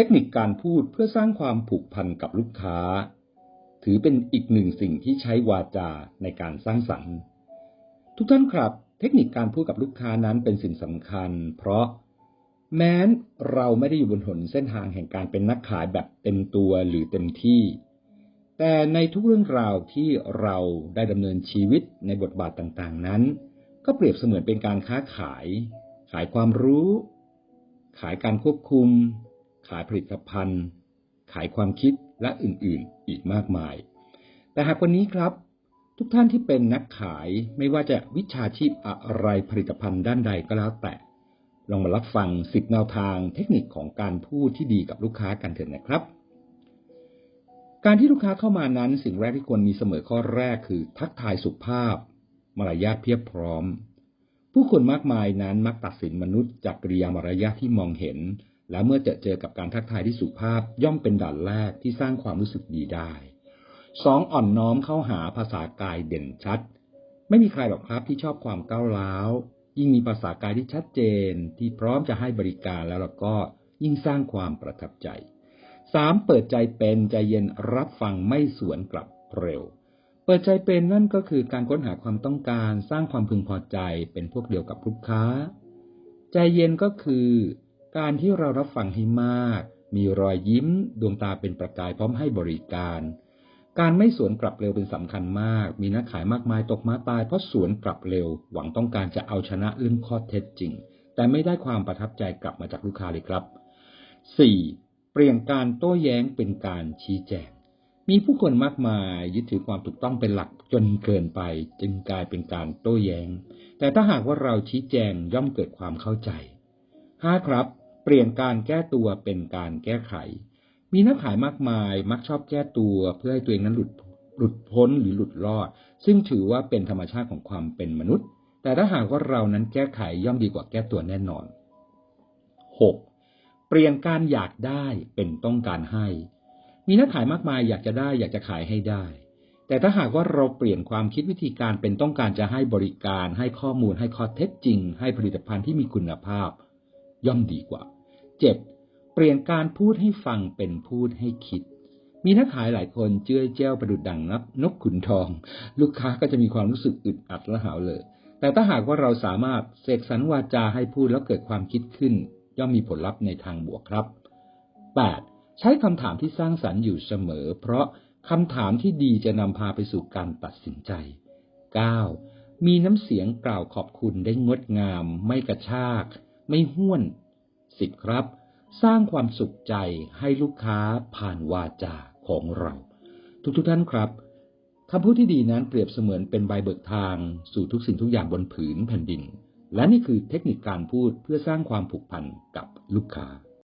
ทคนิคการพูดเพื่อสร้างความผูกพันกับลูกค้า ถือเป็นอีกหนึ่งสิ่งที่ใช้วาจาในการสร้างสรรค์ ทุกท่านครับ เทคนิคการพูดกับลูกค้านั้นเป็นสิ่งสำคัญ เพราะแม้นเราไม่ได้อยู่บนหนเส้นทางแห่งการเป็นนักขายแบบเต็มตัวหรือเต็มที่ แต่ในทุกเรื่องราวที่เราได้ดำเนินชีวิตในบทบาทต่างๆนั้น ก็เปรียบเสมือนเป็นการค้าขาย ขายความรู้ ขายการควบคุม ขายผลิตภัณฑ์ ขายความคิดและอื่นๆ อีกมากมาย แต่หากวันนี้ครับ ทุกท่านที่เป็นนักขายไม่ว่าจะวิชาชีพอะไรผลิตภัณฑ์ด้านใดก็แล้วแต่ ลองมารับฟังสิบแนวทางเทคนิคของการพูดที่ดีกับลูกค้ากันเถิดนะครับ การที่ลูกค้าเข้ามานั้นสิ่งแรกที่ควรมีเสมอข้อแรกคือทักทายสุภาพ มารยาทเพียบพร้อมผู้คนมากมายนั้นมักตัดสินมนุษย์จากกริยามารยาทที่มองเห็น และเมื่อจอเจอกับการทักทายที่สุภาพย่อมเป็นด่านแรกที่สร้างความรู้สึกดีได้สองอ่อนน้อมเข้าหาภาษากายเด่นชัด ไม่มีใครหรอกครับที่ชอบความก้าวร้าว ยิ่งมีภาษากายที่ชัดเจนที่พร้อมจะให้บริการแล้วเราก็ยิ่งสร้างความประทับใจสามเปิดใจเป็นใจเย็นรับฟังไม่สวนกลับเร็ว เปิดใจเป็นนั่นก็คือการค้นหาความต้องการสร้างความพึงพอใจเป็นพวกเดียวกับลูกค้า ใจเย็นก็คือ การที่เรารับฟังให้มาก มีรอยยิ้ม ดวงตาเป็นประกายพร้อมให้บริการ การไม่สวนกลับเร็วเป็นสำคัญมาก มีนักขายมากมายตกมาตายเพราะสวนกลับเร็ว หวังต้องการจะเอาชนะเรื่องข้อเท็จจริง แต่ไม่ได้ความประทับใจกลับมาจากลูกค้าเลยครับ 4. เปลี่ยนการโต้แย้งเป็นการชี้แจงมีผู้คนมากมายยึดถือความถูกต้องเป็นหลักจนเกินไป จึงกลายเป็นการโต้แย้ง แต่ถ้าหากว่าเราชี้แจงย่อมเกิดความเข้าใจ 5. ครับ เปลี่ยนการแก้ตัวเป็นการแก้ไข มีนักขายมากมาย มักชอบแก้ตัวเพื่อให้ตัวเองนั้นหลุดหลุดพ้นหรือหลุดรอด ซึ่งถือว่าเป็นธรรมชาติของความเป็นมนุษย์ แต่ถ้าหากว่าเรานั้นแก้ไขย่อมดีกว่าแก้ตัวแน่นอน 6. เปลี่ยนการอยากได้เป็นต้องการให้ มีนักขายมากมายอยากจะได้อยากจะขายให้ได้ แต่ถ้าหากว่าเราเปลี่ยนความคิดวิธีการเป็นต้องการจะให้บริการ ให้ข้อมูลให้ข้อเท็จจริง ให้ผลิตภัณฑ์ที่มีคุณภาพ ย่อมดีกว่า 7. เปลี่ยนการพูดให้ฟังเป็นพูดให้คิด มีนักขายหลายคนเจื้อเจ้าประดุดดังนับนกขุนทอง ลูกค้าก็จะมีความรู้สึกอึดอัดและหาวเลย แต่ถ้าหากว่าเราสามารถเสกสรรวาจาให้พูดแล้วเกิดความคิดขึ้น ย่อมมีผลลัพธ์ในทางบวกครับ 8. ใช้คำถามที่สร้างสรรค์อยู่เสมอ เพราะคำถามที่ดีจะนำพาไปสู่การตัดสินใจ 9. มีน้ำเสียงกล่าวขอบคุณได้งดงาม ไม่กระชาก ไม่ห้วนสิบครับ สร้างความสุขใจให้ลูกค้าผ่านวาจาของเรา ทุกทุกท่านครับคำพูดที่ดีนั้นเปรียบเสมือนเป็นใบเบิกทางสู่ทุกสิ่งทุกอย่างบนผืนแผ่นดิน และนี่คือเทคนิคการพูดเพื่อสร้างความผูกพันกับลูกค้า